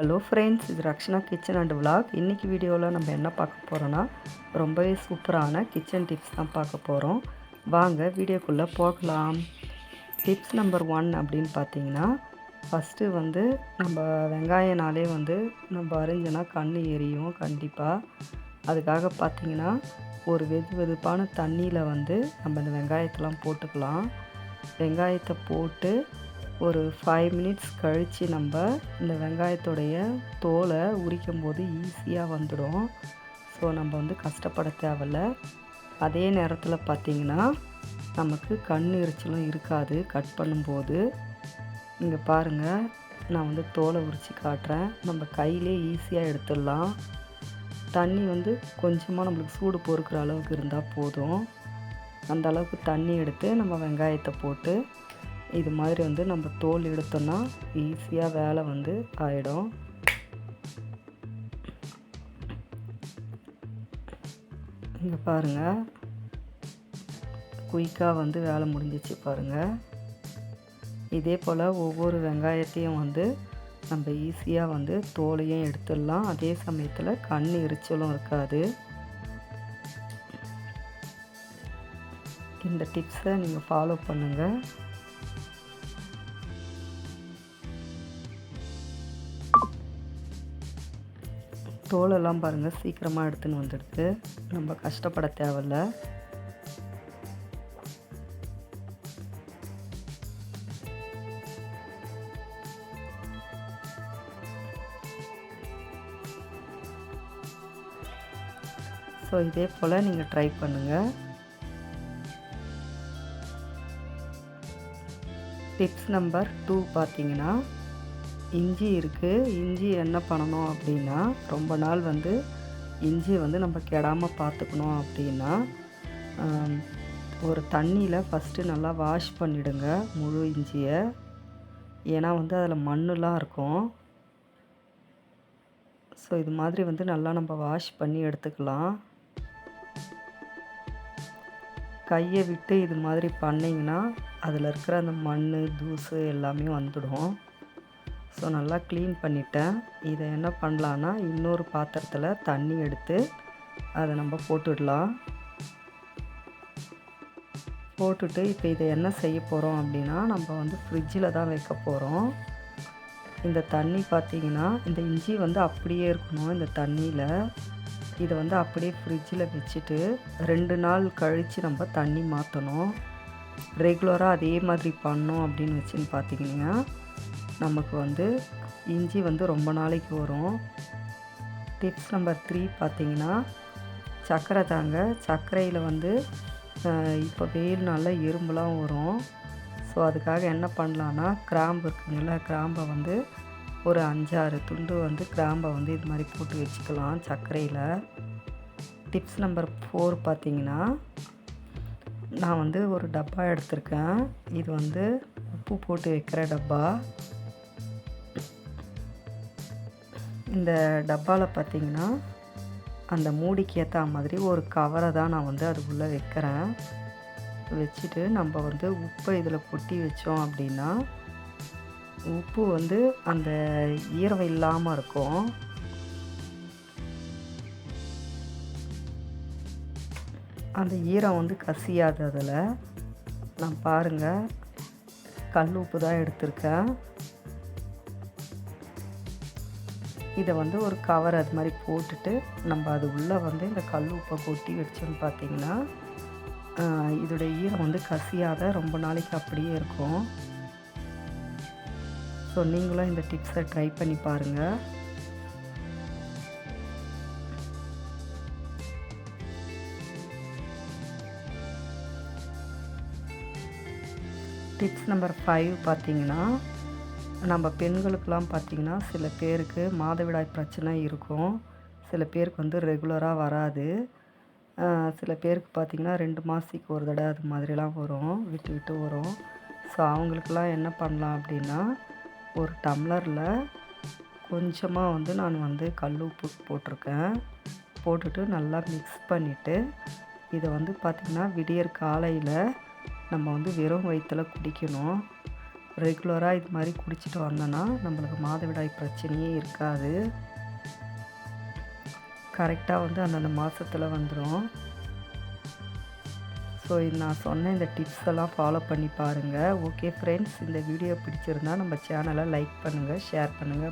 Hello friends இது Rakshana kitchen and vlog இன்றைக்கி வீடியோவில் நம்ம என்ன பார்க்க போகிறோன்னா ரொம்பவே சூப்பரான கிச்சன் டிப்ஸ் தான் பார்க்க போகிறோம் வாங்க வீடியோக்குள்ளே போகலாம். டிப்ஸ் நம்பர் ஒன் அப்படின்னு பார்த்தீங்கன்னா ஃபஸ்ட்டு வந்து நம்ம வெங்காயனாலே வந்து நம்ம அரிஞ்சோன்னா கண் எரியும் கண்டிப்பாக அதுக்காக பார்த்தீங்கன்னா ஒரு வெது வெதுப்பான தண்ணியில் வந்து நம்ம இந்த வெங்காயத்தெலாம் போட்டுக்கலாம். வெங்காயத்தை போட்டு ஒரு ஃபைவ் மினிட்ஸ் கழித்து நம்ம இந்த வெங்காயத்தோடைய தோலை உரிக்கும் போது ஈஸியாக வந்துடும் ஸோ நம்ம வந்து கஷ்டப்பட தேவையில்ல. அதே நேரத்தில் பார்த்திங்கன்னா நமக்கு கண் எரிச்சலும் இருக்காது. கட் பண்ணும்போது இங்கே பாருங்கள் நான் வந்து தோலை உரித்து காட்டுறேன். நம்ம கையிலே ஈஸியாக எடுத்துடலாம். தண்ணி வந்து கொஞ்சமாக நம்மளுக்கு சூடு பொறுக்கிற அளவுக்கு இருந்தால் போதும். அந்த அளவுக்கு தண்ணி எடுத்து நம்ம வெங்காயத்தை போட்டு இது மாதிரி வந்து நம்ம தோல் எடுத்தோன்னா ஈஸியாக வேலை வந்து ஆகிடும் இங்கே பாருங்கள் குயிக்காக வந்து வேலை முடிஞ்சிச்சு பாருங்கள் இதே போல் ஒவ்வொரு வெங்காயத்தையும் வந்து நம்ம ஈஸியாக வந்து தோலையும் எடுத்துடலாம். அதே சமயத்தில் கண் எரிச்சலும் இருக்காது. இந்த டிப்ஸை நீங்கள் ஃபாலோ பண்ணுங்கள் தோலெல்லாம் பாருங்கள் சீக்கிரமாக எடுத்துன்னு வந்துடுது. நம்ம கஷ்டப்பட தேவையில்ல. ஸோ இதே போல் நீங்கள் ட்ரை பண்ணுங்கள் டிப்ஸ் நம்பர் டூ பார்த்தீங்கன்னா இஞ்சி இருக்குது இஞ்சி என்ன பண்ணணும் அப்படின்னா ரொம்ப நாள் வந்து இஞ்சி வந்து நம்ம கெடாமல் பார்த்துக்கணும் அப்படின்னா ஒரு தண்ணியில் ஃபஸ்ட்டு நல்லா வாஷ் பண்ணிவிடுங்க முழு இஞ்சியை. ஏன்னா வந்து அதில் மண்ணுலாம் இருக்கும். ஸோ இது மாதிரி வந்து நல்லா நம்ம வாஷ் பண்ணி எடுத்துக்கலாம். கையை விட்டு இது மாதிரி பண்ணிங்கன்னா அதில் இருக்கிற அந்த மண் தூசு எல்லாமே வந்துடும். ஸோ நல்லா க்ளீன் பண்ணிட்டேன். இதை என்ன பண்ணலான்னா இன்னொரு பாத்திரத்தில் தண்ணி எடுத்து அதை நம்ம போட்டுடலாம். போட்டுட்டு இப்போ இதை என்ன செய்ய போகிறோம் அப்படின்னா நம்ம வந்து ஃப்ரிட்ஜில் தான் வைக்க போகிறோம் இந்த தண்ணி பார்த்திங்கன்னா இந்த இஞ்சி வந்து அப்படியே இருக்கணும் இந்த தண்ணியில். இதை வந்து அப்படியே ஃப்ரிட்ஜில் வச்சுட்டு ரெண்டு நாள் கழித்து நம்ம தண்ணி மாற்றணும் ரெகுலராக அதே மாதிரி பண்ணோம் அப்படின்னு வச்சுன்னு பார்த்தீங்கன்னா நமக்கு வந்து இஞ்சி வந்து ரொம்ப நாளைக்கு வரும். டிப்ஸ் நம்பர் த்ரீ பார்த்திங்கன்னா சர்க்கரை தாங்க. சர்க்கரையில் வந்து இப்போ வெயில் நாளில் எறும்புலாம் வரும். ஸோ அதுக்காக என்ன பண்ணலான்னா கிராம்பு இருக்குங்கள கிராம்பை வந்து ஒரு அஞ்சாறு துண்டு வந்து கிராம்பை வந்து இது மாதிரி போட்டு வச்சுக்கலாம் சர்க்கரையில். டிப்ஸ் நம்பர் ஃபோர் பார்த்திங்கன்னா நான் வந்து ஒரு டப்பா எடுத்திருக்கேன். இது வந்து உப்பு போட்டு வைக்கிற டப்பா. இந்த டப்பாவில் பார்த்திங்கன்னா அந்த மூடிக்கு ஏற்ற மாதிரி ஒரு கவரை தான் நான் வந்து அதுக்குள்ளே வைக்கிறேன். வச்சுட்டு நம்ம வந்து உப்பை இதில் கொட்டி வச்சோம் அப்படின்னா உப்பு வந்து அந்த ஈரம் இல்லாமல் இருக்கும். அந்த ஈரம் வந்து கசியாது அதில். நான் பாருங்கள் கல் உப்பு தான் எடுத்திருக்கேன். இதை வந்து ஒரு கவர் அது மாதிரி போட்டுட்டு நம்ம அது உள்ளே வந்து இந்த கல் உப்பை கொட்டி வச்சோன்னு பார்த்தீங்கன்னா இதோடைய ஈரம் வந்து கசியாத ரொம்ப நாளைக்கு அப்படியே இருக்கும். ஸோ நீங்களும் இந்த டிப்ஸை ட்ரை பண்ணி பாருங்கள் டிப்ஸ் நம்பர் ஃபைவ் பார்த்தீங்கன்னா நம்ம பெண்களுக்கெலாம் பார்த்திங்கன்னா சில பேருக்கு மாதவிடாய் பிரச்சனை இருக்கும். சில பேருக்கு வந்து ரெகுலராக வராது. சில பேருக்கு பார்த்திங்கன்னா ரெண்டு மாதத்துக்கு ஒரு தடவை அது மாதிரிலாம் வரும். விட்டு விட்டு வரும். ஸோ அவங்களுக்கெல்லாம் என்ன பண்ணலாம் அப்படின்னா ஒரு டம்ளரில் கொஞ்சமாக வந்து நான் வந்து கல் உப்பு போட்டிருக்கேன். போட்டுட்டு நல்லா மிக்ஸ் பண்ணிவிட்டு இதை வந்து பார்த்திங்கன்னா விடியற் காலையில் நம்ம வந்து வெறும் வயிற்றில் குடிக்கணும். ரெகுலராக இது மாதிரி குடிச்சிட்டு வந்தோன்னா நம்மளுக்கு மாதவிடாய் பிரச்சனையே இருக்காது. கரெக்டாக வந்து அந்தந்த மாதத்தில் வந்துடும் ஸோ நான் சொன்ன இந்த டிப்ஸ் எல்லாம் ஃபாலோ பண்ணி பாருங்கள் ஓகே ஃப்ரெண்ட்ஸ் இந்த வீடியோ பிடிச்சிருந்தா நம்ம சேனலை லைக் பண்ணுங்கள் ஷேர் பண்ணுங்கள்